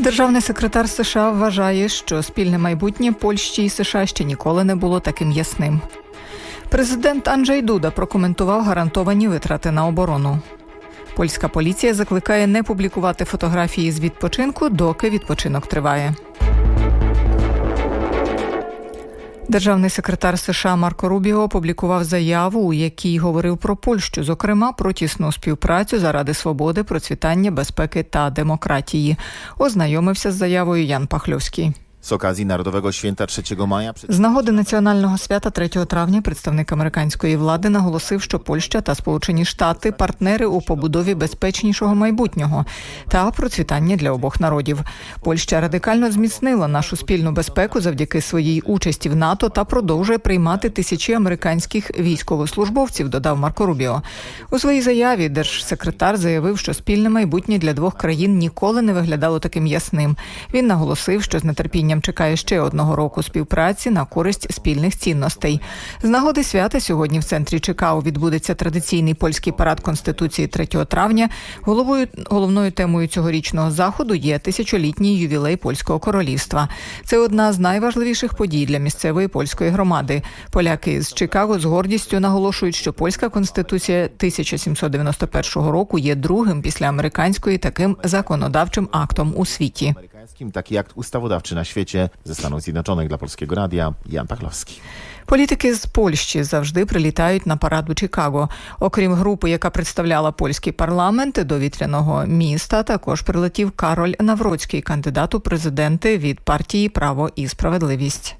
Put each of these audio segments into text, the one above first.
Державний секретар США вважає, що спільне майбутнє Польщі і США ще ніколи не було таким ясним. Президент Анджей Дуда прокоментував гарантовані витрати на оборону. Польська поліція закликає не публікувати фотографії з відпочинку, доки відпочинок триває. Державний секретар США Марко Рубіо опублікував заяву, у якій говорив про Польщу, зокрема про тісну співпрацю заради свободи, процвітання, безпеки та демократії. Ознайомився з заявою Ян Пахльовський. Z okazji Narodowego Święta 3 maja З нагоди національного свята 3 травня представник американської влади наголосив, що Польща та Сполучені Штати партнери у побудові безпечнішого майбутнього та процвітання для обох народів. Польща радикально зміцнила нашу спільну безпеку завдяки своїй участі в НАТО та продовжує приймати тисячі американських військовослужбовців. Додав Марко Рубіо. У своїй заяві держсекретар заявив, що спільне майбутнє для двох країн ніколи не виглядало таким ясним. Він наголосив, що з нетерпінням чекає ще одного року співпраці на користь спільних цінностей. З нагоди свята сьогодні в центрі Чикаго відбудеться традиційний польський парад конституції 3 травня. Головою головною темою цьогорічного заходу є тисячолітній ювілей польського королівства. Це одна з найважливіших подій для місцевої польської громади. Поляки з Чикаго з гордістю наголошують, що польська конституція 1791 року є другим після американської таким законодавчим актом у світі. Amerykańskim, taki akt ustawodawczy na świecie ze Stanów Zjednoczonych dla Polskiego Radia, Jan Pachlowski. Політики з Польщі завжди прилітають на парад у Чикаго. Окрім групи, яка представляла польський парламент до вітряного міста, також прилетів Кароль Навроцький, кандидат у президенти від партії Право і справедливість.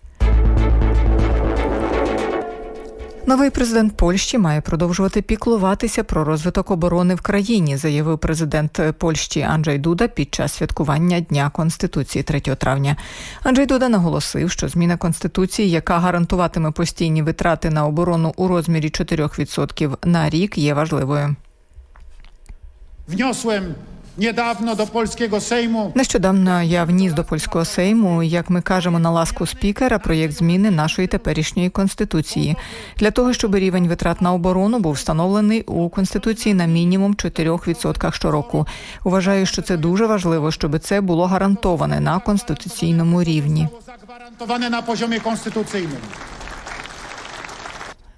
Новий президент Польщі має продовжувати піклуватися про розвиток оборони в країні, заявив президент Польщі Анджей Дуда під час святкування Дня Конституції 3 травня. Анджей Дуда наголосив, що зміна конституції, яка гарантуватиме постійні витрати на оборону у розмірі 4% на рік, є важливою. Wniosłem niedawno do polskiego Sejmu Нещодавно я вніс до польського сейму, як ми кажемо на ласку спікера, проєкт зміни нашої теперішньої конституції для того, щоб рівень витрат на оборону був встановлений у конституції на мінімум 4% щороку. Вважаю, що це дуже важливо, щоб це було гарантоване на конституційному рівні. poziomie konstytucyjnym.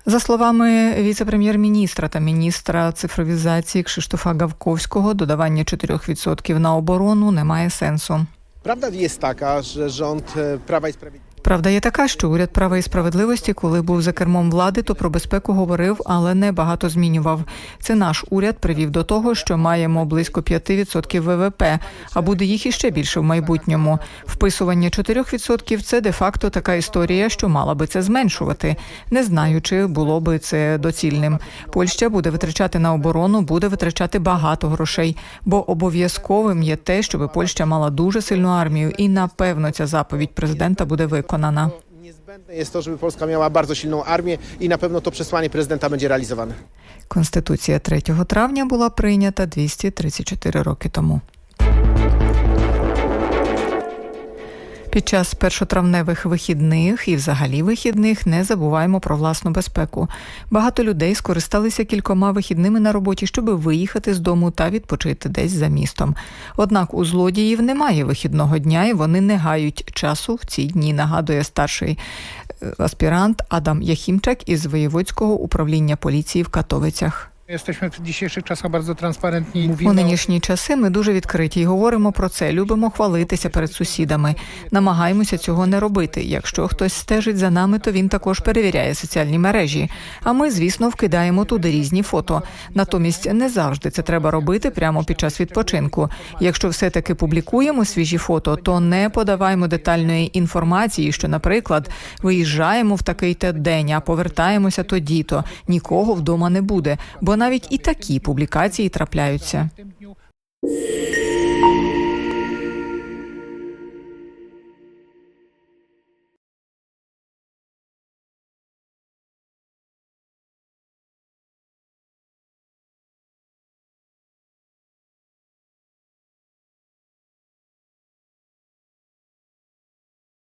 За словами віце-прем'єр-міністра та міністра цифровізації Кшиштофа Гавковського, додавання 4% на оборону не має сенсу. Правда є така, що rząd Prawa i Sprawiedliwości Правда є така, що уряд права і справедливості, коли був за кермом влади, то про безпеку говорив, але не багато змінював. Це наш уряд привів до того, що маємо близько 5% ВВП, а буде їх іще більше в майбутньому. Вписування 4% – це де-факто така історія, що мала би це зменшувати. Не знаю, чи було би це доцільним. Польща буде витрачати на оборону, буде витрачати багато грошей, бо обов'язковим є те, щоб Польща мала дуже сильну армію, і напевно ця заповідь президента буде виконана. Niezbędne jest to, żeby Polska miała bardzo silną armię i na pewno to przesłanie prezydenta będzie realizowane. Конституція 3 травня була прийнята 234 роки тому. Під час першотравневих вихідних і взагалі вихідних не забуваємо про власну безпеку. Багато людей скористалися кількома вихідними на роботі, щоб виїхати з дому та відпочити десь за містом. Однак у злодіїв немає вихідного дня, і вони не гають часу в ці дні. Нагадує старший е, аспірант Адам Яхімчак із воєводського управління поліції в Катовицях. Jesteśmy w dzisiejszych czasach bardzo transparentni. У нинішні часи ми дуже відкриті і говоримо про це. Любимо хвалитися перед сусідами. Намагаємося цього не робити. Якщо хтось стежить за нами, то він також перевіряє соціальні мережі. А ми, звісно, вкидаємо туди різні фото. Натомість не завжди це треба робити прямо під час відпочинку. Якщо все-таки публікуємо свіжі фото, то не подаваємо детальної інформації, що, наприклад, виїжджаємо в такий-то день, а повертаємося тоді-то. Нікого вдома не буде, бо навіть і такі публікації трапляються.